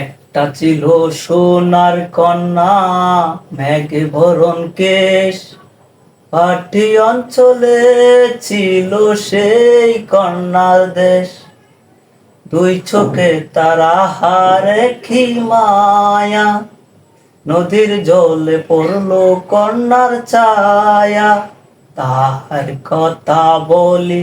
একটা ছিল সোনার কন্যা, মেঘে ভরণ কেশ। পাটি অঞ্চলে ছিল সেই কন্যার দেশ। দুই চোখে তারা হারে কি মায়া। নদীর জলে পড়ল কন্যার ছায়া। তাহার কথা বলি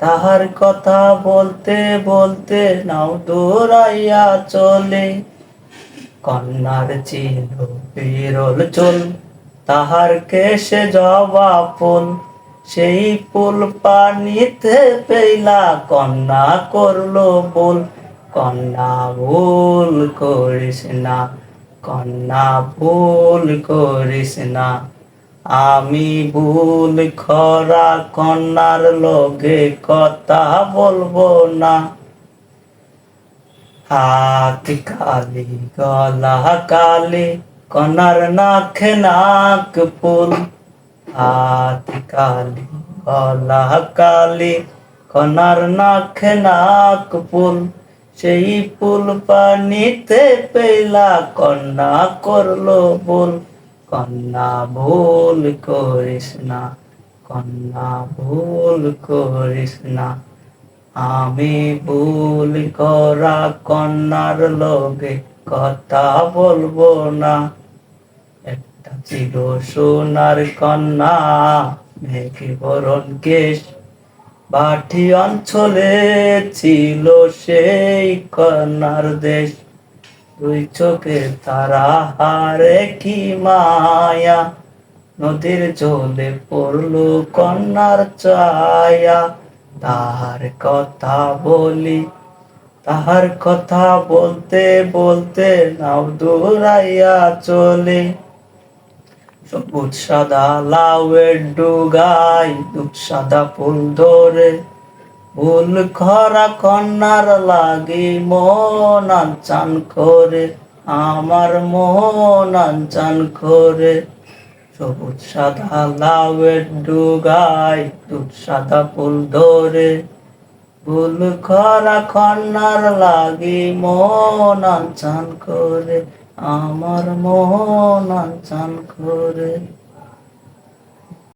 তাহার কথা বলতে বলতে নাও দৌড়াইয়া চলে। কন্যার ছিল বিরল চুল, তাহার কেশে জবা ফুল, সেই ফুল পানিতে পেলা কন্যা করল ভুল কন্যা ভুল করিস না, কন্যা ভুল করিস না। আমি ভুল খরা কন্যার লগে কথা বলব না। হাত কালি, গলা কালি কনার নাকে, নাক ফুল। হাত কালি, গলা কালি কনার নাকে, নাক ফুল। সেই ফুল পানিতে পেলা কন্যা করল ভুল। কন্যা ভুল করিস না, কন্যা ভুল করিস না। আমি ভুল করা কন্যার লগে কথা বলব না। একটা ছিল সোনার কন্যা মেঘে বরণ কেশ, বাটি অঞ্চলে ছিল সেই কন্যার দেশ। দুই চোখে তারা হারে কি মায়া। নদীর জলে পড়ল কন্যার ছায়া। তাহার কথা বলি, তাহার কথা বলতে বলতে নাও দৌড়াইয়া চলে। সবুজ সাদা লাউয়ের ডুগাই দুধ সাদা ফুল ধরে ফুল খরা কন্যার লাগি মন আনচান করে, আমার মন আনচান করে। সবুজ সাদা লাউয়ের ডুগাই দুধ সাদা ফুল ধরে। ফুল খরা কন্যার লাগি মন আনচান করে, আমার মন আনচান করে।